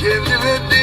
Cevdet